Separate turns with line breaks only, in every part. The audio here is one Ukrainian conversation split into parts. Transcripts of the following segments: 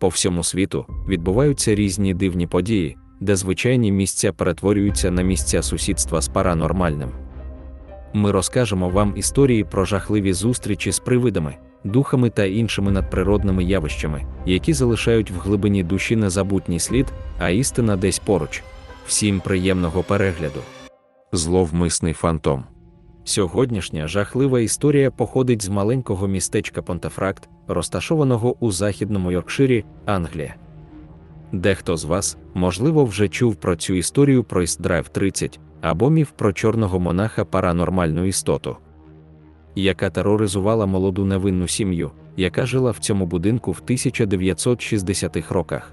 По всьому світу відбуваються різні дивні події, де звичайні місця перетворюються на місця сусідства з паранормальним. Ми розкажемо вам історії про жахливі зустрічі з привидами, духами та іншими надприродними явищами, які залишають в глибині душі незабутній слід, а істина десь поруч. Всім приємного перегляду. Зловмисний фантом. Сьогоднішня жахлива історія походить з маленького містечка Понтефракт, розташованого у західному Йоркширі, Англія. Дехто з вас, можливо, вже чув про цю історію про Драйв 30 або міф про чорного монаха паранормальну істоту, яка тероризувала молоду невинну сім'ю, яка жила в цьому будинку в 1960-х роках.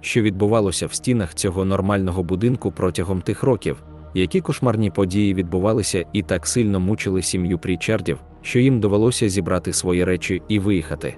Що відбувалося в стінах цього нормального будинку протягом тих років, які кошмарні події відбувалися і так сильно мучили сім'ю Прічардів, що їм довелося зібрати свої речі і виїхати.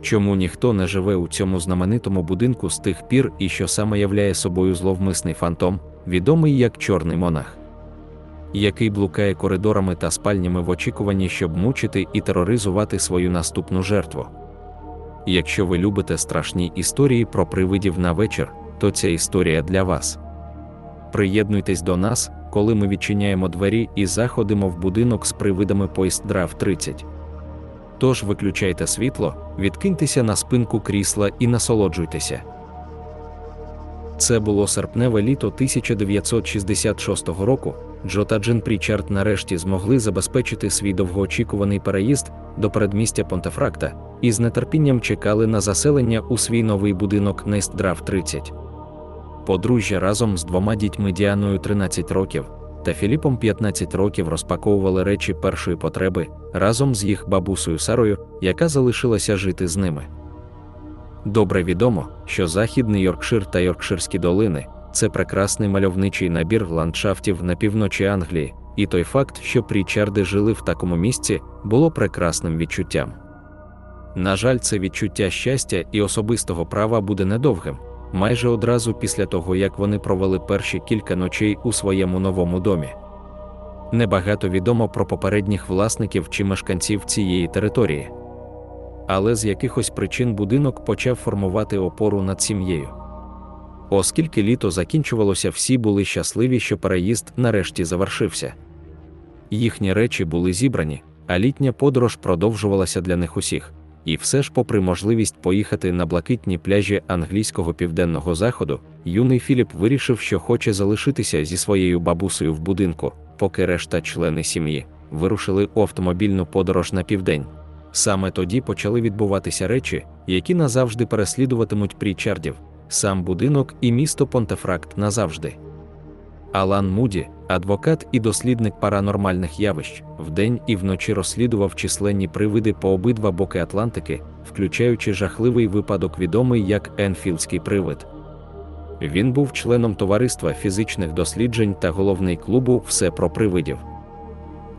Чому ніхто не живе у цьому знаменитому будинку з тих пір і що саме являє собою зловмисний фантом, відомий як Чорний монах, який блукає коридорами та спальнями в очікуванні, щоб мучити і тероризувати свою наступну жертву. Якщо ви любите страшні історії про привидів на вечір, то ця історія для вас. Приєднуйтесь до нас, коли ми відчиняємо двері і заходимо в будинок з привидами Драйв 30. Тож виключайте світло, відкиньтеся на спинку крісла і насолоджуйтеся. Це було серпневе літо 1966 року. Джо та Джин Прічард нарешті змогли забезпечити свій довгоочікуваний переїзд до передмістя Понтефракта і з нетерпінням чекали на заселення у свій новий будинок Нейстдрав 30. Подружжя разом з двома дітьми Діаною 13 років та Філіпом 15 років розпаковували речі першої потреби разом з їх бабусею Сарою, яка залишилася жити з ними. Добре відомо, що Західний Йоркшир та Йоркширські долини це прекрасний мальовничий набір ландшафтів на півночі Англії, і той факт, що прічарди жили в такому місці, було прекрасним відчуттям. На жаль, це відчуття щастя і особистого права буде недовгим, майже одразу після того, як вони провели перші кілька ночей у своєму новому домі. Небагато відомо про попередніх власників чи мешканців цієї території. Але з якихось причин будинок почав формувати опору над сім'єю. Оскільки літо закінчувалося, всі були щасливі, що переїзд нарешті завершився. Їхні речі були зібрані, а літня подорож продовжувалася для них усіх. І все ж, попри можливість поїхати на блакитні пляжі англійського південного заходу, юний Філіп вирішив, що хоче залишитися зі своєю бабусею в будинку, поки решта члени сім'ї вирушили у автомобільну подорож на південь. Саме тоді почали відбуватися речі, які назавжди переслідуватимуть прічардів, сам будинок і місто Понтефракт назавжди. Алан Муді, адвокат і дослідник паранормальних явищ, вдень і вночі розслідував численні привиди по обидва боки Атлантики, включаючи жахливий випадок, відомий як Енфілдський привид. Він був членом товариства фізичних досліджень та головний клубу Все про привидів.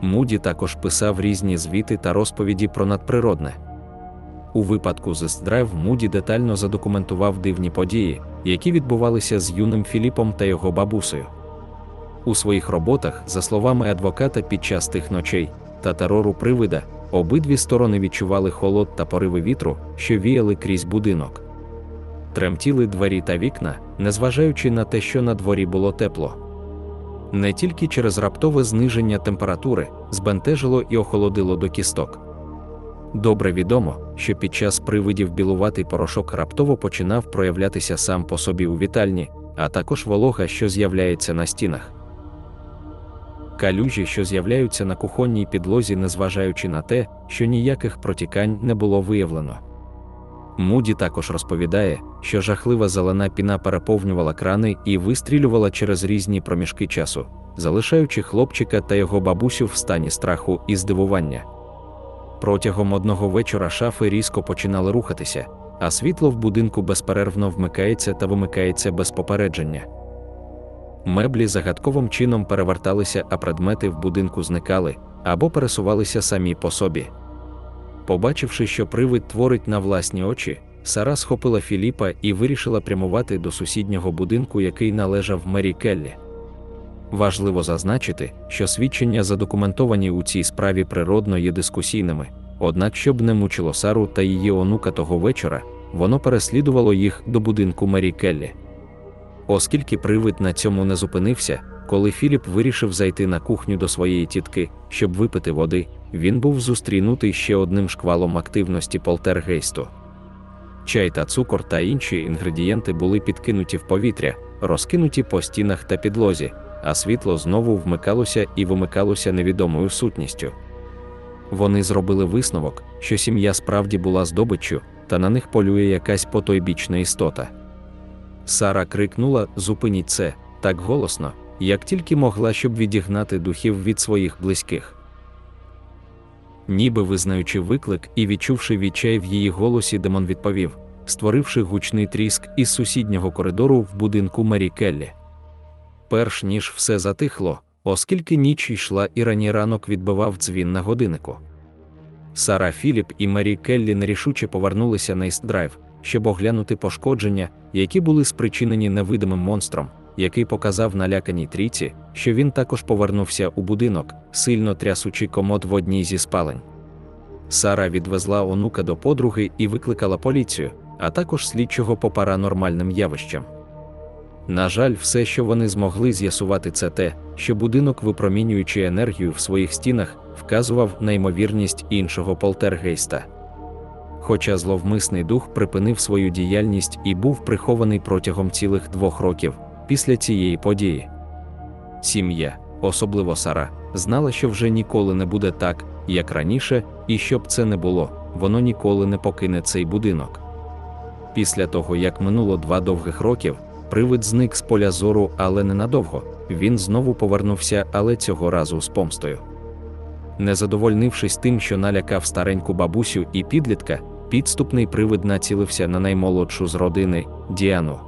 Муді також писав різні звіти та розповіді про надприродне. У випадку з Драйв Муді детально задокументував дивні події, які відбувалися з юним Філіпом та його бабусею. У своїх роботах, за словами адвоката, під час тих ночей та терору привида, обидві сторони відчували холод та пориви вітру, що віяли крізь будинок. Тремтіли двері та вікна, незважаючи на те, що на дворі було тепло. Не тільки через раптове зниження температури збентежило і охолодило до кісток. Добре відомо, що під час привидів білуватий порошок раптово починав проявлятися сам по собі у вітальні, а також волога, що з'являється на стінах. Калюжі, що з'являються на кухонній підлозі, незважаючи на те, що ніяких протікань не було виявлено. Муді також розповідає, що жахлива зелена піна переповнювала крани і вистрілювала через різні проміжки часу, залишаючи хлопчика та його бабусю в стані страху і здивування. Протягом одного вечора шафи різко починали рухатися, а світло в будинку безперервно вмикається та вимикається без попередження. Меблі загадковим чином переверталися, а предмети в будинку зникали або пересувалися самі по собі. Побачивши, що привид творить на власні очі, Сара схопила Філіпа і вирішила прямувати до сусіднього будинку, який належав Мері Келлі. Важливо зазначити, що свідчення, задокументовані у цій справі природно є дискусійними, однак, щоб не мучило Сару та її онука того вечора, воно переслідувало їх до будинку Мері Келлі. Оскільки привид на цьому не зупинився, коли Філіп вирішив зайти на кухню до своєї тітки, щоб випити води, він був зустрінутий ще одним шквалом активності полтергейсту. Чай та цукор та інші інгредієнти були підкинуті в повітря, розкинуті по стінах та підлозі, а світло знову вмикалося і вимикалося невідомою сутністю. Вони зробили висновок, що сім'я справді була здобиччю, та на них полює якась потойбічна істота. Сара крикнула Зупиніть це так голосно, як тільки могла, щоб відігнати духів від своїх близьких. Ніби визнаючи виклик і відчувши відчай в її голосі, Демон відповів, створивши гучний тріск із сусіднього коридору в будинку Марі Келлі. Перш ніж все затихло, оскільки ніч йшла і ранній ранок відбивав дзвін на годиннику. Сара Філіп і Марі Келлі нерішуче повернулися на Істдрайв, щоб оглянути пошкодження, які були спричинені невидимим монстром, який показав наляканій трійці, що він також повернувся у будинок, сильно трясучи комод в одній зі спалень. Сара відвезла онука до подруги і викликала поліцію, а також слідчого по паранормальним явищам. На жаль, все, що вони змогли з'ясувати, це те, що будинок, випромінюючи енергію в своїх стінах, вказував на ймовірність іншого полтергейста. Хоча зловмисний дух припинив свою діяльність і був прихований протягом цілих двох років після цієї події. Сім'я, особливо Сара, знала, що вже ніколи не буде так, як раніше, і щоб це не було, воно ніколи не покине цей будинок. Після того, як минуло два довгих років, привид зник з поля зору, але ненадовго. Він знову повернувся, але цього разу з помстою. Не задовольнившись тим, що налякав стареньку бабусю і підлітка, підступний привид націлився на наймолодшу з родини Діану.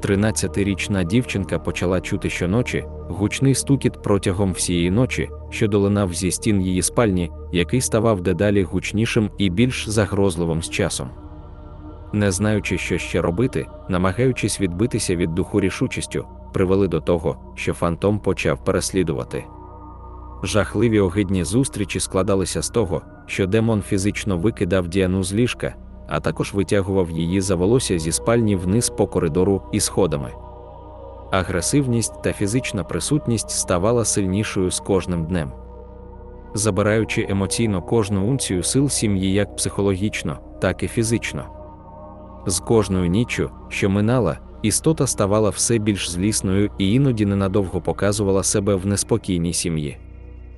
Тринадцятирічна дівчинка почала чути щоночі гучний стукіт протягом всієї ночі, що долинав зі стін її спальні, який ставав дедалі гучнішим і більш загрозливим з часом. Не знаючи, що ще робити, намагаючись відбитися від духу рішучістю, привели до того, що фантом почав переслідувати. Жахливі огидні зустрічі складалися з того, що демон фізично викидав Діану з ліжка, а також витягував її за волосся зі спальні вниз по коридору і сходами. Агресивність та фізична присутність ставала сильнішою з кожним днем. Забираючи емоційно кожну унцію сил сім'ї як психологічно, так і фізично. З кожною ніччю, що минала, істота ставала все більш злісною і іноді ненадовго показувала себе в неспокійній сім'ї.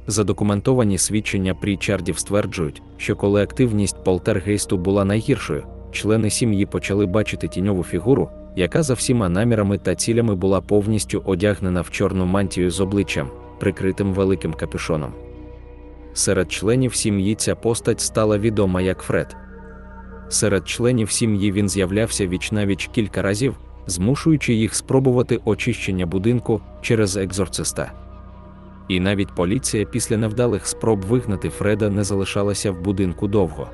Задокументовані свідчення Прічардів стверджують, що коли активність полтергейсту була найгіршою, члени сім'ї почали бачити тіньову фігуру, яка за всіма намірами та цілями була повністю одягнена в чорну мантію з обличчям, прикритим великим капюшоном. Серед членів сім'ї ця постать стала відома як Фред. Серед членів сім'ї він з'являвся вічнавіч кілька разів, змушуючи їх спробувати очищення будинку через екзорциста. І навіть поліція після невдалих спроб вигнати Фреда не залишалася в будинку довго.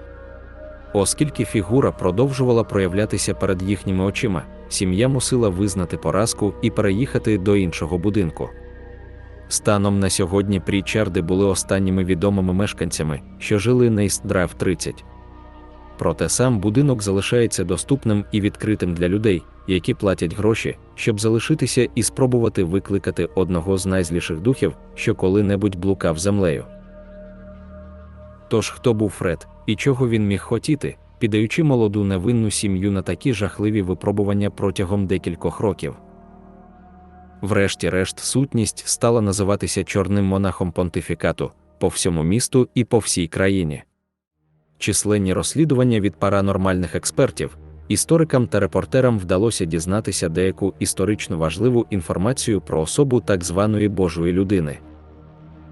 Оскільки фігура продовжувала проявлятися перед їхніми очима, сім'я мусила визнати поразку і переїхати до іншого будинку. Станом на сьогодні Прічарди були останніми відомими мешканцями, що жили на Істдрайв 30. Проте сам будинок залишається доступним і відкритим для людей, які платять гроші, щоб залишитися і спробувати викликати одного з найзліших духів, що коли-небудь блукав землею. Тож хто був Фред і чого він міг хотіти, піддаючи молоду невинну сім'ю на такі жахливі випробування протягом декількох років. Врешті-решт, сутність стала називатися чорним монахом понтифікату по всьому місту і по всій країні. Численні розслідування від паранормальних експертів, історикам та репортерам вдалося дізнатися деяку історично важливу інформацію про особу так званої Божої людини.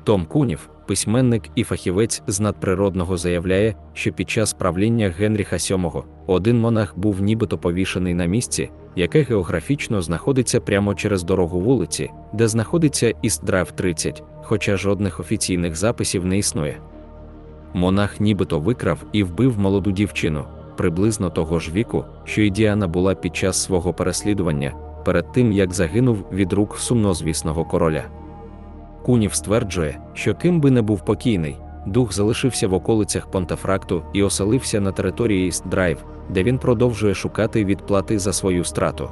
Том Кунів, письменник і фахівець з надприродного, заявляє, що під час правління Генріха VII один монах був нібито повішений на місці, яке географічно знаходиться прямо через дорогу вулиці, де знаходиться Істдрайв 30, хоча жодних офіційних записів не існує. Монах нібито викрав і вбив молоду дівчину, приблизно того ж віку, що і Діана була під час свого переслідування, перед тим як загинув від рук сумнозвісного короля. Кунів стверджує, що ким би не був покійний, дух залишився в околицях Понтефракту і оселився на території Іст Драйв, де він продовжує шукати відплати за свою страту.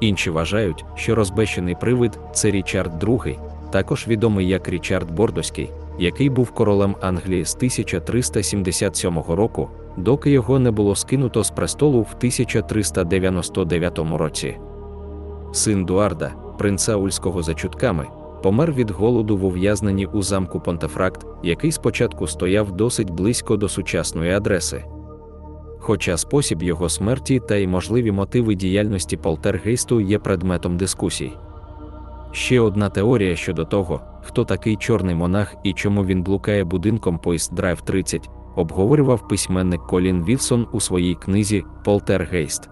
Інші вважають, що розбещений привид це Річард II, також відомий як Річард Бордоський, який був королем Англії з 1377 року, доки його не було скинуто з престолу в 1399 році. Син Дуарда, принца Ульського за чутками, помер від голоду в ув'язненні у замку Понтефракт, який спочатку стояв досить близько до сучасної адреси. Хоча спосіб його смерті та й можливі мотиви діяльності полтергейсту є предметом дискусій. Ще одна теорія щодо того, хто такий чорний монах і чому він блукає будинком Поїзд Драйв 30, обговорював письменник Колін Вілсон у своїй книзі Полтергейст.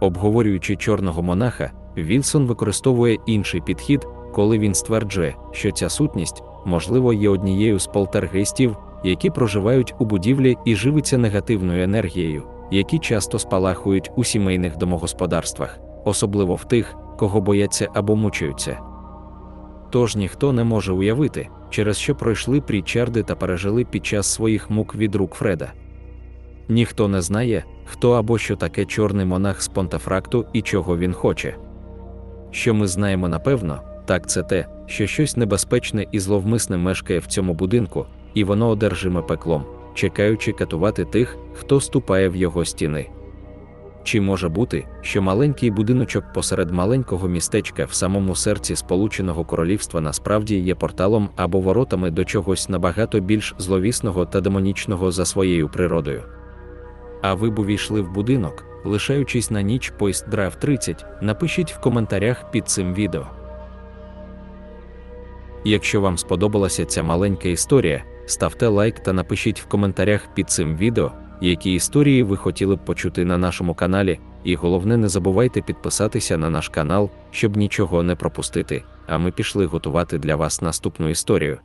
Обговорюючи чорного монаха, Вілсон використовує інший підхід, коли він стверджує, що ця сутність, можливо, є однією з полтергейстів, які проживають у будівлі і живиться негативною енергією, які часто спалахують у сімейних домогосподарствах, особливо в тих, кого бояться або мучаються. Тож ніхто не може уявити, через що пройшли прічарди та пережили під час своїх мук від рук Фреда. Ніхто не знає, хто або що таке чорний монах з Понтефракту і чого він хоче. Що ми знаємо напевно, так це те, що щось небезпечне і зловмисне мешкає в цьому будинку, і воно одержиме пеклом, чекаючи катувати тих, хто ступає в його стіни. Чи може бути, що маленький будиночок посеред маленького містечка в самому серці Сполученого Королівства насправді є порталом або воротами до чогось набагато більш зловісного та демонічного за своєю природою? А ви б увійшли в будинок, лишаючись на ніч поїзд Драйв 30, напишіть в коментарях під цим відео. Якщо вам сподобалася ця маленька історія, ставте лайк та напишіть в коментарях під цим відео, які історії ви хотіли б почути на нашому каналі, і головне, не забувайте підписатися на наш канал, щоб нічого не пропустити. А ми пішли готувати для вас наступну історію.